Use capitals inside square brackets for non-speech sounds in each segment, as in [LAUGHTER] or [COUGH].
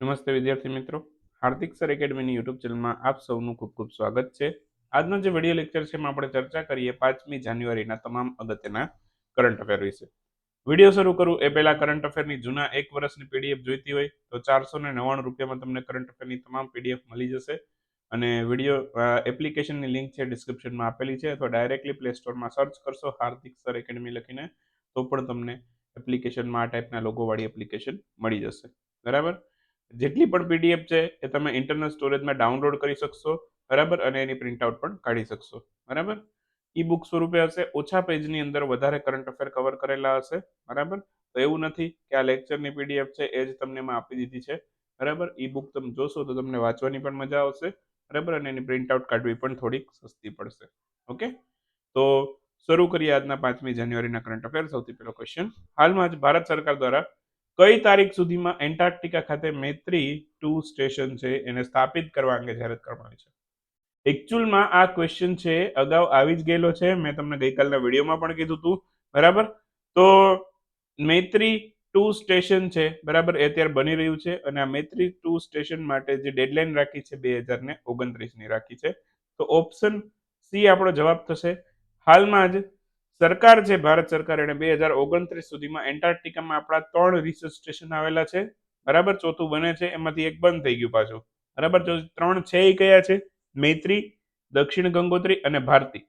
નમસ્તે વિદ્યાર્થી મિત્રો. હાર્દિક સર એકેડમીની યુટ્યુબ ચેનલમાં આપ સૌનું ખૂબ ખૂબ સ્વાગત છે. આજનો જે વીડિયો લેક્ચર છે એમાં આપણે ચર્ચા કરીએ પાંચમી જાન્યુઆરીના તમામ અગત્યના કરંટ અફેર વિશે. વીડિયો શરૂ કરું એ પહેલા કરંટ અફેરની જૂના એક વર્ષની પીડીએફ જોઈતી હોય તો ચારસો ને નવ્વાણું રૂપિયામાં તમને કરંટ અફેરની તમામ પીડીએફ મળી જશે. અને વીડિયો એપ્લિકેશનની લિંક છે ડિસ્ક્રિપ્શનમાં આપેલી છે અથવા ડાયરેક્ટલી પ્લે સ્ટોરમાં સર્ચ કરશો હાર્દિક સર એકેડમી લખીને તો પણ તમને એપ્લિકેશનમાં આ ટાઈપના લોગોવાળી એપ્લિકેશન મળી જશે. બરાબર? જેટલી પણ પીડીએફ છે એ તમે ઇન્ટરનલ સ્ટોરેજમાં ડાઉનલોડ કરી શકશો, બરાબર? અને એની પ્રિન્ટઆઉટ પણ કાઢી શકશો, બરાબર? ઈ બુક સ્વરૂપે હશે, ઓછા પેજની અંદર વધારે કરંટ અફેર કવર કરેલા હશે, બરાબર? તો એવું નથી કે આ લેક્ચરની પીડીએફ છે, એ જ તમને એમાં આપી દીધી છે, બરાબર? ઈ બુક તમે જોશો તો તમને વાંચવાની પણ મજા આવશે, બરાબર? અને એની પ્રિન્ટઆઉટ કાઢવી પણ થોડીક સસ્તી પડશે, ઓકે? તો શરૂ કરીએ આજના પાંચમી જાન્યુઆરીના કરંટ અફેર સૌથી પહેલો ક્વેશ્ચન હાલમાં જ ભારત સરકાર દ્વારા કઈ તારીખ સુધીમાં એન્ટાર્કટિકા ખાતે મૈત્રી ટુ સ્ટેશન છે એને સ્થાપિત કરવા અંગે જાહેરાત કરવામાં આવી છે? એકચ્યુઅલમાં આ ક્વેશ્ચન છે, અગાઉ આવી જ ગયેલો છે, મેં તમને ગઈકાલના વિડીયોમાં પણ કીધું હતું બરાબર? તો મૈત્રી ટુ સ્ટેશન છે, બરાબર? એ અત્યારે બની રહ્યું છે અને આ મૈત્રી ટુ સ્ટેશન માટે જે ડેડલાઇન રાખી છે બે હજાર ને ઓગણત્રીસની રાખી છે. તો ઓપ્શન સી આપણો જવાબ થશે. હાલમાં જ સરકાર છે, ભારત સરકાર એને બે હજાર ઓગણત્રીસ સુધીમાં એન્ટાર્કટિકામાં આપણા ત્રણ રિસર્ચ સ્ટેશન આવેલા છે. બરાબર? ચોથું બને છે, એમાંથી એક બંધ થઈ ગયું પાછું. બરાબર? ત્રણ છે એ કયા છે? મૈત્રી, દક્ષિણ ગંગોત્રી અને ભારતી.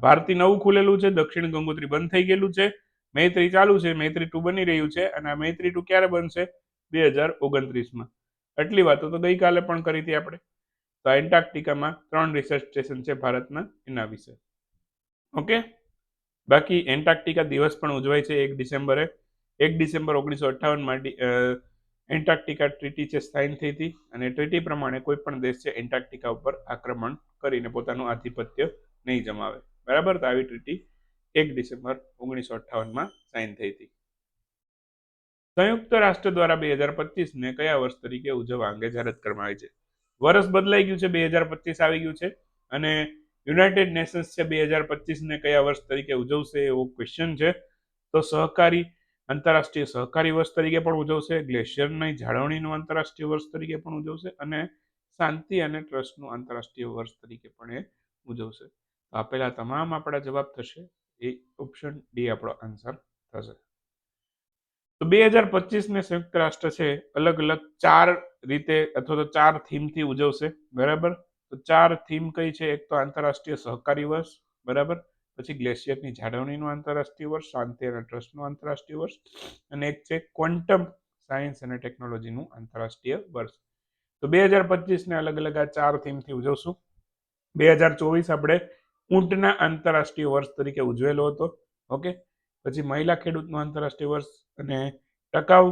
ભારતી નવું ખુલેલું છે, દક્ષિણ ગંગોત્રી બંધ થઈ ગયેલું છે. મૈત્રી ચાલુ છે, મૈત્રી ટુ બની રહ્યું છે અને આ મૈત્રી ટુ ક્યારે બનશે? બે હજાર ઓગણત્રીસમાં. આટલી વાતો તો ગઈકાલે પણ કરી હતી આપણે. તો એન્ટાર્કટિકામાં ત્રણ રિસર્ચ સ્ટેશન છે ભારતના એના વિશે. ઓકે? બાકી એન્ટાર્કટિકા દિવસ પણ ઉજવાય છે એક ડિસેમ્બરે. એક ડિસેમ્બર ઓગણીસો અઠ્ઠાવનમાં એન્ટાર્કટિકા ટ્રીટી છે સાઇન થઈ હતી અને ટ્રીટી પ્રમાણે કોઈ પણ દેશ છે એન્ટાર્કટિકા ઉપર આક્રમણ કરીને પોતાનું આધિપત્ય નહીં જમાવે. બરાબર? તો આવી ટ્રીટી એક ડિસેમ્બર ઓગણીસો અઠ્ઠાવનમાં સાઇન થઈ હતી. સંયુક્ત રાષ્ટ્ર દ્વારા બે હજાર પચીસને કયા વર્ષ તરીકે ઉજવવા અંગે જાહેરાત કરવામાં આવી છે? વર્ષ બદલાઈ ગયું છે, બે હજાર પચીસ આવી ગયું છે અને યુનાઇટેડ નેશન્સ છે બે હજાર પચીસને કયા વર્ષ તરીકે ઉજવશે એવો ક્વેશ્ચન છે. તો સહકારી, આંતરરાષ્ટ્રીય સહકારી વર્ષ તરીકે પણ ઉજવશે, ગ્લેશિયરની જાળવણીનું આંતરરાષ્ટ્રીય વર્ષ તરીકે પણ ઉજવશે અને શાંતિ અને ટ્રસ્ટનું આંતરરાષ્ટ્રીય વર્ષ તરીકે પણ એ ઉજવશે. આપેલા તમામ આપણા જવાબ થશે. એ ઓપ્શન ડી આપણો આન્સર થશે. તો બે હજાર પચીસને સંયુક્ત રાષ્ટ્ર છે, અલગ અલગ ચાર રીતે અથવા તો ચાર થીમથી ઉજવશે. બરાબર? તો ચાર થીમ કઈ છે? એક તો આંતરરાષ્ટ્રીય સહકારી વર્ષ, બરાબર? પછી ગ્લેશિયરની જાળવણીનું આંતરરાષ્ટ્રીય વર્ષ, શાંતિ અને ટ્રસ્ટનું આંતરરાષ્ટ્રીય વર્ષ, અને એક છે ક્વોન્ટમ સાયન્સ અને ટેકનોલોજીનું આંતરરાષ્ટ્રીય વર્ષ. તો બે હજાર પચીસને અલગ અલગ આ ચાર થીમથી ઉજવશું. બે હજાર ચોવીસ આપણે ઊંટના આંતરરાષ્ટ્રીય વર્ષ તરીકે ઉજવેલો હતો, ઓકે? પછી મહિલા ખેડૂતનું આંતરરાષ્ટ્રીય વર્ષ અને ટકાઉ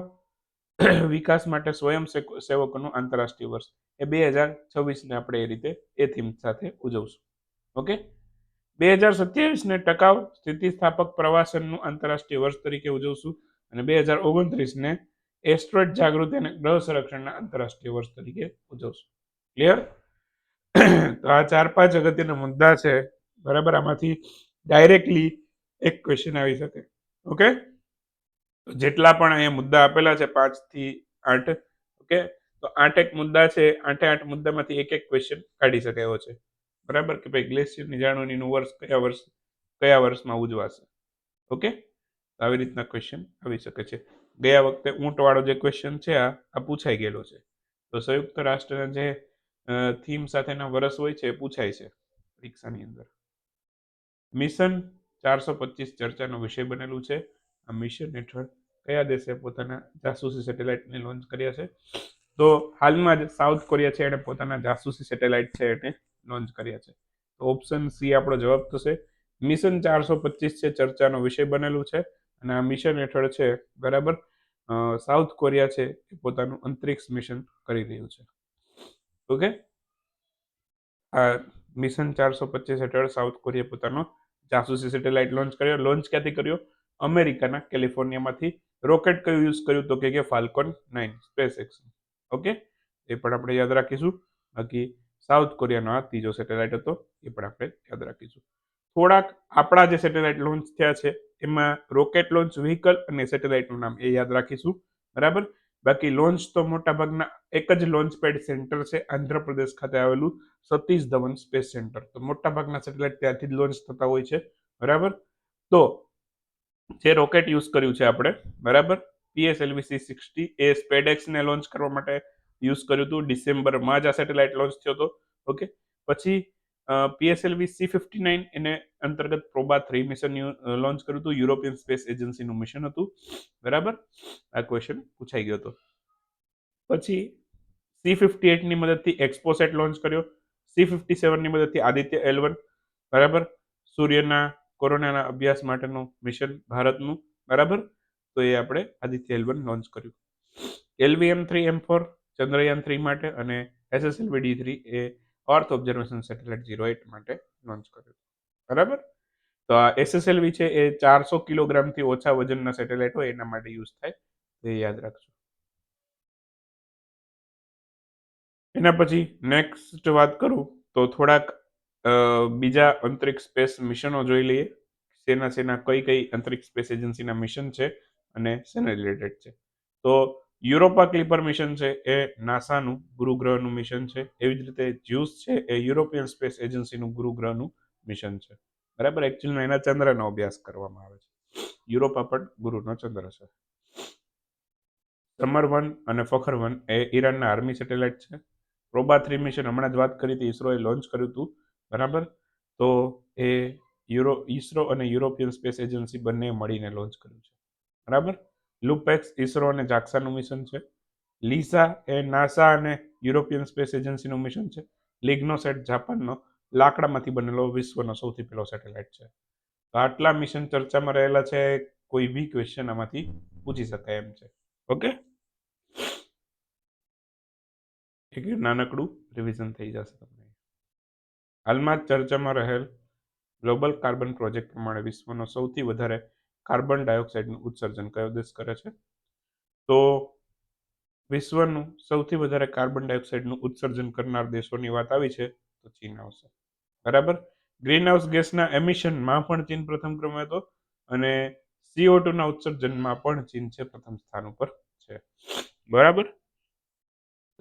વિકાસ માટે સ્વયં સેવકોનું આંતરરાષ્ટ્રીય વર્ષ. એ બે હજાર છવ્વીસને આપણે એ રીતે એ થીમ સાથે ઉજવશું. ઓકે? બે હજાર સત્યાવીસને ટકાઉ સ્થિતિસ્થાપક પ્રવાસનનું આંતરરાષ્ટ્રીય વર્ષ તરીકે ઉજવશું અને બે હજાર ઓગણત્રીસને એસ્ટ્રોઇડ જાગૃતિ અને ગ્રહ સંરક્ષણના આંતરરાષ્ટ્રીય વર્ષ તરીકે ઉજવશું. ક્લિયર તો આ ચાર પાંચ અગત્યના મુદ્દા છે. બરાબર? આમાંથી ડાયરેક્ટલી એક ક્વેશ્ચન આવી શકે. ઓકે? જેટલા પણ અહીંયા મુદ્દા આપેલા છે પાંચથી આઠ, ઓકે? તો આઠ એક મુદ્દા છે, આઠે આઠ મુદ્દામાંથી એક એક ક્વેશ્ચન કાઢી શકે એવો છે. બરાબર? કે ભાઈ ગ્લેશિયરની જાળવણીનું વર્ષ કયા વર્ષ, કયા વર્ષમાં ઉજવાશે? ઓકે? આવી રીતના ક્વેશ્ચન આવી શકે છે. ગયા વખતે ઊંટવાળો જે ક્વેશ્ચન છે, આ આ પૂછાઈ ગયેલો છે. તો સંયુક્ત રાષ્ટ્રના જે થીમ સાથેના વર્ષ હોય છે, એ પૂછાય છે પરીક્ષાની અંદર. મિશન ચારસો પચીસ ચર્ચાનો વિષય બનેલું છે. આ મિશન હેઠળ કયા દેશે પોતાના જાસૂસી સેટેલાઇટને લોન્ચ કર્યા છે? તો હાલમાં જ સાઉથ કોરિયા છે એણે પોતાના જાસૂસી સેટેલાઇટ છે એને લોન્ચ કર્યા છે. તો ઓપ્શન સી આપણો જવાબ થશે. મિશન ચારસો પચીસ છે, ચર્ચાનો વિષય બનેલું છે, અને આ મિશન હેઠળ છે, બરાબર? સાઉથ કોરિયા છે, એ પોતાનું અંતરિક્ષ મિશન કરી રહ્યું છે. ઓકે? આ મિશન ચારસો પચીસ હેઠળ સાઉથ કોરિયા પોતાનો જાસૂસી સેટેલાઇટ લોન્ચ કર્યો. લોન્ચ ક્યાંથી કર્યો? અમેરિકાના કેલિફોર્નિયામાંથી. રોકેટ કયું યુઝ કર્યું? તો કે Falcon nine SpaceX okay? એ પણ આપણે યાદ રાખીશું. બાકી સાઉથ કોરિયાનો આ ત્રીજો સેટેલાઇટ હતો, એ પણ આપણે યાદ રાખીશું. થોડાક આપણા જે સેટેલાઇટ લોન્ચ થયા છે, એમાં રોકેટ લોન્ચ વ્હીકલ અને સેટેલાઇટનું નામ એ યાદ રાખીશું. બરાબર? બાકી લોન્ચ તો મોટાભાગના એક જ લોન્ચ પેડ સેન્ટર છે, આંધ્રપ્રદેશ ખાતે આવેલું સતીશ ધવન સ્પેસ સેન્ટર. તો મોટા ભાગના સેટેલાઇટ ત્યાંથી જ લોન્ચ થતા હોય છે. બરાબર? તો જે રોકેટ યુઝ કર્યું છે આપણે, બરાબર? પીએસએલવી સી સિક્સટી એ સ્પેડેક્સને લોન્ચ કરવા માટે યુઝ કર્યું હતું. ડિસેમ્બરમાં જ આ સેટેલાઇટ લોન્ચ થયો હતો. ઓકે પછી પીએસએલવી સી ફિફ્ટી નાઇન એને અંતર્ગત પ્રોબા થ્રી મિશન લોન્ચ કર્યું હતું. યુરોપિયન સ્પેસ એજન્સીનું મિશન હતું. બરાબર? આ ક્વેશ્ચન પૂછાઈ ગયો હતો. પછી સી ફિફ્ટી એટની મદદથી એક્સપોસેટ લોન્ચ કર્યો. સી ફિફ્ટી સેવનની મદદથી આદિત્ય એલવન બરાબર? સૂર્યના, કોરોનાના અભ્યાસ માટેનું મિશન ભારતનું. બરાબર? તો એ આપણે આદિત્ય એલ વન લોન્ચ કર્યું. LVM three M four Chandrayaan three માટે અને એસએસએલવી ડી થ્રી એ earth observation satellite zero eight માટે લોન્ચ કર્યું. બરાબર? તો આ એસએસએલવી છે એ ચારસો કિલોગ્રામથી ઓછા વજનના સેટેલાઇટ હોય એના માટે યુઝ થાય એ યાદ રાખજો. એના પછી નેક્સ્ટ વાત કરું, તો થોડાક બીજા અંતરિક્ષ સ્પેસ મિશનો જોઈ લઈએ. સેના સેના કઈ કઈ અંતરિક્ષ સ્પેસ એજન્સીના મિશન છે અને શેને રિલેટેડ છે. તો યુરોપા ક્લિપર મિશન છે, એ નાસાનું ગુરુગ્રહનું મિશન છે. એવી જ રીતે જ્યુસ છે, એ યુરોપિયન સ્પેસ એજન્સીનું ગુરુગ્રહનું મિશન છે. બરાબર? એકચ્યુઅલમાં એના ચંદ્રનો અભ્યાસ કરવામાં આવે છે. યુરોપા પણ ગુરુનો ચંદ્ર છે. સમર વન અને ફખર વન એ ઈરાનના આર્મી સેટેલાઇટ છે. પ્રોબા થ્રી મિશન હમણાં જ વાત કરી હતી ઈસરોએ લોન્ચ કર્યું હતું. બરાબર? તો એ યુરો ઈસરો અને યુરોપિયન સ્પેસ એજન્સી બંને મળીને લોન્ચ કર્યું છે. બરાબર? લુપેક્સ ઈસરો અને જાક્સાનું મિશન છે. લીસા એ નાસા અને યુરોપિયન સ્પેસ એજન્સીનું મિશન છે. લિગ્નોસેટ જાપાનનો લાકડામાંથી બનેલો વિશ્વનો સૌથી પહેલો સેટેલાઇટ છે. તો આટલા મિશન ચર્ચામાં રહેલા છે, કોઈ બી ક્વેશ્ચન આમાંથી પૂછી શકાય એમ છે. ઓકે? એક નાનકડું રિવિઝન થઈ જશે તમને. હાલમાં ચર્ચામાં રહેલ ગ્લોબલ કાર્બન પ્રોજેક્ટ પ્રમાણે વિશ્વનો સૌથી વધારે કાર્બન ડાયોક્સાઇડનું ઉત્સર્જન કયો દેશ કરે છે? તો વિશ્વનું સૌથી વધારે કાર્બન ડાયોક્સાઇડનું ઉત્સર્જન કરનાર દેશોની વાત આવી છે, તો ચીન આવશે. બરાબર? ગ્રીન હાઉસ ગેસના એમિશનમાં પણ ચીન પ્રથમ ક્રમે હતો અને સીઓ ના ઉત્સર્જનમાં પણ ચીન છે પ્રથમ સ્થાન ઉપર છે. બરાબર?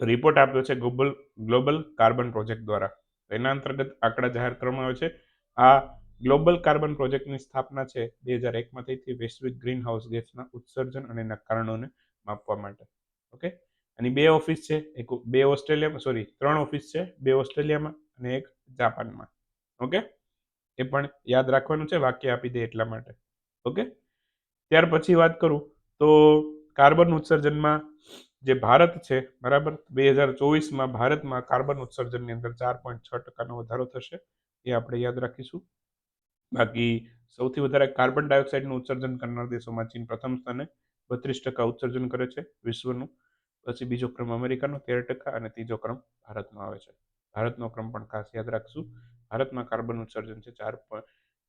રિપોર્ટ આપ્યો છે ગ્લોબલ ગ્લોબલ કાર્બન પ્રોજેક્ટ દ્વારા. એના અંતર્ગત આંકડા જાહેર કરવામાં આવે છે. આ ગ્લોબલ કાર્બન પ્રોજેક્ટની સ્થાપના છે બે હજાર એકમાં થઈ હતી વૈશ્વિક ગ્રીન હાઉસ ગેસના ઉત્સર્જન અને કારણોને માપવા માટે. ઓકે? અને બે ઓફિસ છે, એક બે ઓસ્ટ્રેલિયામાં, સોરી, ત્રણ ઓફિસ છે, બે ઓસ્ટ્રેલિયામાં અને એક જાપાનમાં. ઓકે? એ પણ યાદ રાખવાનું છે, વાક્ય આપી દે એટલા માટે. ઓકે? ત્યાર પછી વાત કરું તો કાર્બન ઉત્સર્જનમાં જે ભારત છે, બરાબર? બે હજાર ચોવીસમાં ભારતમાં કાર્બન ઉત્સર્જનની અંદર ચાર પોઈન્ટ છ ટકાનો વધારો થશે, એ આપણે યાદ રાખીશું. બાકી સૌથી વધારે કાર્બન ડાયોક્સાઇડનું ઉત્સર્જન કરનાર દેશોમાં ચીન પ્રથમ સ્થાને બત્રીસ ટકા ઉત્સર્જન કરે છે વિશ્વનું. પછી બીજો ક્રમ અમેરિકાનો, તેર ટકા અને ત્રીજો ક્રમ ભારતનો આવે છે. ભારતનો ક્રમ પણ ખાસ યાદ રાખશું. ભારતમાં કાર્બન ઉત્સર્જન છે ચાર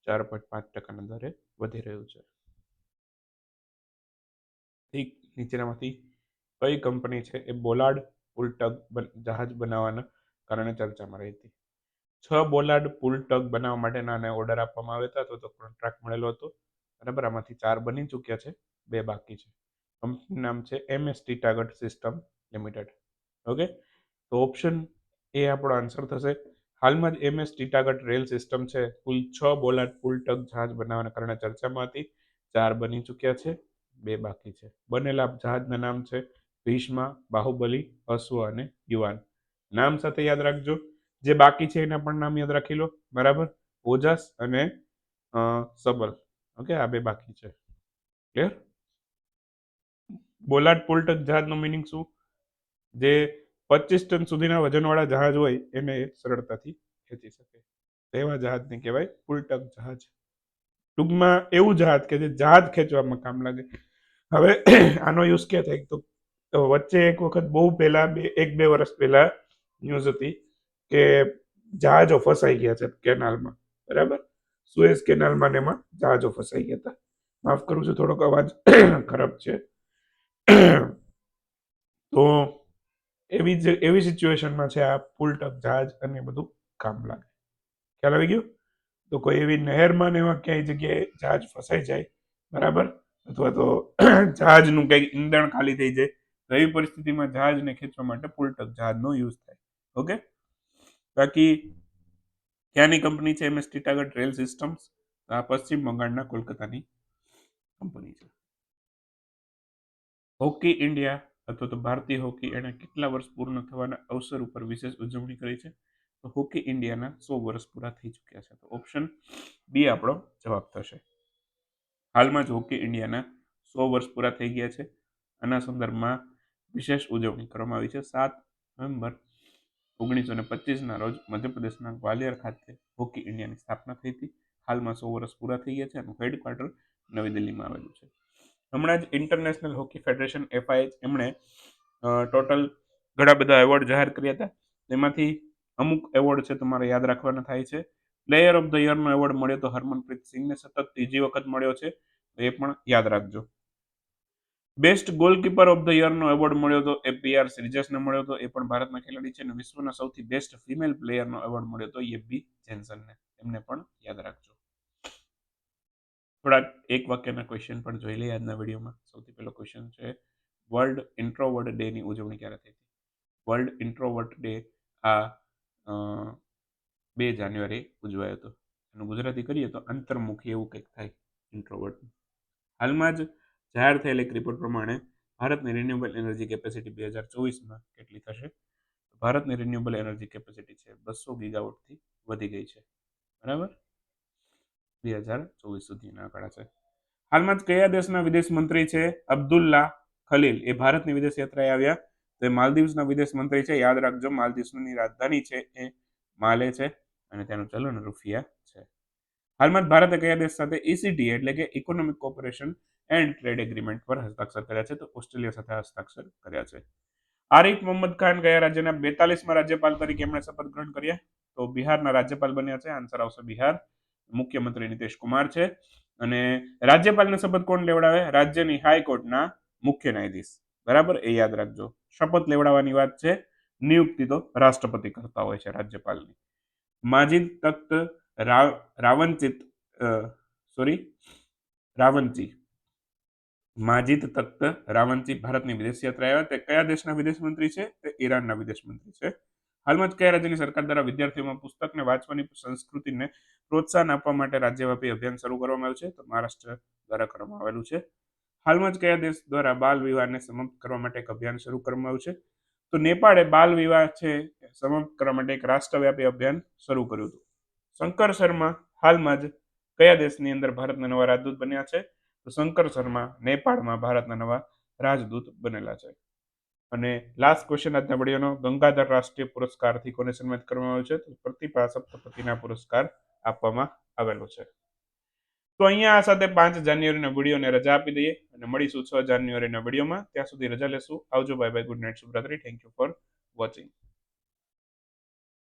ચાર પોઈન્ટ પાંચ ટકાના દરે વધી રહ્યું છે. ઠીક, નીચેનામાંથી કઈ કંપની છે એ બોલાર્ડ ઉલટગ ટગ જહાજ બનાવવાના કારણે ચર્ચામાં રહી હતી? છ બોલાર્ડ પુલ ટગ બનાવવા માટેના આને ઓર્ડર આપવામાં આવ્યો હતો, તો કોન્ટ્રાક્ટ મળેલો હતો. બરાબર, આમાંથી ચાર બની ચૂક્યા છે, બે બાકી છે. કંપની નામ છે એમ એસ ટાગટ સિસ્ટમ લિમિટેડ ઓકે તો ઓપ્શન એ આપણો આન્સર થશે. હાલમાં જ એમએસ ટાગટ રેલ સિસ્ટમ છે. કુલ છ બોલાર્ડ પુલ ટગ જહાજ બનાવવાના કારણે ચર્ચામાં હતી. ચાર બની ચૂક્યા છે, બે બાકી છે. બનેલા જહાજના નામ છે ભીષ્મા, બાહુબલી, અશ્વ અને યુવાન. નામ સાથે યાદ રાખજો. જે બાકી છે એના પણ નામ યાદ રાખી લો. બરાબર? ઓજાસ અને સબલ. ઓકે, આ બે બાકી છે. ક્લિયર બોલાટ પુલટક જહાજનો મિનિંગ શું? જે પચીસ ટન સુધીના વજનવાળા જહાજ હોય, એને સરળતાથી ખેંચી શકે. તેવા જહાજને કહેવાય પુલટક જહાજ. ટૂંકમાં એવું જહાજ કે જે જહાજ ખેંચવામાં કામ લાગે. હવે, આનો યુઝ ક્યાં થાય? તો વચ્ચે એક વખત બહુ પહેલા, બે, એક, બે વર્ષ પહેલા ન્યૂઝ હતી. કે જહાજો ફસાઈ ગયા છે કેનાલમાં. બરાબર? સુએઝ કેનાલમાં ને એમાં જહાજો ફસાઈ ગયા હતા. માફ કરું છું, થોડોક અવાજ [COUGHS] ખરાબ છે. [COUGHS] તો એવી જ, એવી સિચ્યુએશનમાં છે આ પુલ ટક જહાજ અને બધું કામ લાગે. ખ્યાલ આવી ગયો? તો કોઈ એવી નહેરમાં ને એમાં ક્યાંય જગ્યાએ જહાજ ફસાઈ જાય, બરાબર? અથવા તો [COUGHS] જહાજનું કંઈક ઈંધણ ખાલી થઈ જાય, તો એવી પરિસ્થિતિમાં જહાજને ખેંચવા માટે પુલટક જહાજનો યુઝ થાય. ઓકે? બાકી ક્યાંની કંપની છે એમએસ ટીટાગઢ રેલ સિસ્ટમ્સ, આ પશ્ચિમ બંગાળના કોલકાતાની કંપની છે. હોકી ઇન્ડિયા અથવા તો ભારતીય હોકી એના કેટલા વર્ષ પૂર્ણ થવાના અવસર ઉપર વિશેષ ઉજવણી કરી છે? તો હોકી ઇન્ડિયાના સો વર્ષ પૂરા થઈ ચૂક્યા છે. તો ઓપ્શન બી આપણો જવાબ થશે. હાલમાં જ હોકી ઇન્ડિયાના સો વર્ષ પૂરા થઈ ગયા છે. આના સંદર્ભમાં વિશેષ ઉજવણી કરવામાં આવી છે. સાત નવેમ્બર ઓગણીસો ને પચીસના રોજ મધ્યપ્રદેશના ગ્વાલિયર ખાતે હોકી ઇન્ડિયાની સ્થાપના થઈ હતી. હાલમાં સો વર્ષ પૂરા થઈ ગયા છે એનું હેડક્વાર્ટર નવી દિલ્હીમાં આવેલું છે. હમણાં જ ઇન્ટરનેશનલ હોકી ફેડરેશન એફઆઈએચ એમણે ટોટલ ઘણા બધા એવોર્ડ જાહેર કર્યા હતા. તેમાંથી અમુક એવોર્ડ છે તમારે યાદ રાખવાના થાય છે. પ્લેયર ઓફ ધ યરનો એવોર્ડ મળ્યો તો હરમનપ્રીત સિંહને સતત ત્રીજી વખત મળ્યો છે. એ પણ યાદ રાખજો. બેસ્ટ ગોલકીપર ઓફ ધ યરનો એવોર્ડ મળ્યો હતો. એ પીઆર શ્રીજસને મળ્યો તો એ પણ ભારતના ખેલાડી છે અને વિશ્વના સૌથી બેસ્ટ ફિમેલ પ્લેયરનો એવોર્ડ મળ્યો તો યેબી જેન્સનને. એમને પણ યાદ રાખજો. થોડાક એક વાક્યના ક્વેશ્ચન પણ જોઈ લઈએ આજના વિડીયોમાં. સૌથી પહેલો ક્વેશ્ચન છે વર્લ્ડ ઇન્ટ્રોવર્ડ ડેની ઉજવણી ક્યારે થઈ હતી? વર્લ્ડ ઇન્ટ્રોવર્ટ ડે આ બે જાન્યુઆરી ઉજવાયો હતો. એનું ગુજરાતી કરીએ તો અંતર્મુખી એવું કંઈક થાય ઇન્ટ્રોવર્ટ હાલમાં જ જાહેર થયેલ એક રિપોર્ટ પ્રમાણે ભારતની રિન્યુએબલ એનર્જી કેપેસિટી બે હજાર ચોવીસમાં કેટલી થશે? ભારતની રિન્યુએબલ એનર્જી કેપેસિટી છે બસો ગીગાવોટથી વધી ગઈ છે. બરાબર? બે હજાર ચોવીસ સુધીના આંકડા છે. હાલમાં જ કયા દેશના વિદેશ મંત્રી છે? અબ્દુલ્લા ખલીલ. એ ભારતની વિદેશ યાત્રાએ આવ્યા. તો એ માલદીવ્સના વિદેશ મંત્રી છે. યાદ રાખજો, માલદીવ્સની રાજધાની છે એ માલે છે અને તેનું ચલણ રૂપિયા છે. હાલમાં જ ભારતે કયા દેશ સાથે ઈસીટી એટલે કે economic cooperation and trade agreement પર હસ્તાક્ષર કર્યા છે, તો ઓસ્ટ્રેલિયા સાથે હસ્તાક્ષર કર્યા છે. આરિફ મોહમ્મદ ખાન ગયા રાજ્યના બેતાલીસમાં રાજ્યપાલ તરીકે એમણે શપથ ગ્રહણ કર્યા. તો બિહારના રાજ્યપાલ બન્યા છે, આન્સર આવશે બિહાર. મુખ્યમંત્રી નીતિશ કુમાર છે. અને રાજ્યપાલને શપથ કોણ લેવડાવે? રાજ્યની હાઈકોર્ટના મુખ્ય ન્યાયાધીશ. બરાબર? એ યાદ રાખજો. શપથ લેવડાવવાની વાત છે. નિયુક્તિ તો રાષ્ટ્રપતિ કરતા હોય છે રાજ્યપાલની. માજી Takht Ravanchit sorry, Ravanchi. Majid Takht Ravanchi ભારતની વિદેશ યાત્રા આવ્યા. તે કયા દેશના વિદેશ મંત્રી છે? તે ઈરાનના વિદેશ મંત્રી છે. હાલમાં જ કયા રાજ્યની સરકાર દ્વારા વિદ્યાર્થીઓમાં પુસ્તકને વાંચવાની સંસ્કૃતિને પ્રોત્સાહન આપવા માટે રાજ્યવ્યાપી અભિયાન શરૂ કરવામાં આવ્યું છે? તો મહારાષ્ટ્ર દ્વારા કરવામાં આવેલું છે. હાલમાં જ કયા દેશ દ્વારા બાલ વિવાહને સમાપ્ત કરવા માટે એક અભિયાન શરૂ કરવામાં આવ્યું છે? તો નેપાળે બાલ વિવાહ છે સમાપ્ત કરવા માટે એક રાષ્ટ્રવ્યાપી અભિયાન શરૂ કર્યું હતું. શંકર શર્મા હાલમાં જ કયા દેશની અંદર ભારતના નવા રાજદૂત બન્યા છે? તો શંકર શર્મા નેપાળમાં ભારતના નવા રાજદૂત બનેલા છે. અને લાસ્ટ ક્વેશ્ચન આજના વિડીયોનો, ગંગાધર રાષ્ટ્રીય પુરસ્કારથી કોને સન્માનિત કરવામાં આવ્યો છે? તો પ્રતિભા સપ્તપતિના પુરસ્કાર આપવામાં આવેલો છે. તો અહીંયા આ સાથે પાંચ જાન્યુઆરીના વિડીયોને રજા આપી દઈએ અને મળીશું છ જાન્યુઆરીના વિડીયોમાં. ત્યાં સુધી રજા લેશું. આવજો bye bye good night શુભરાત્રી. Thank you for watching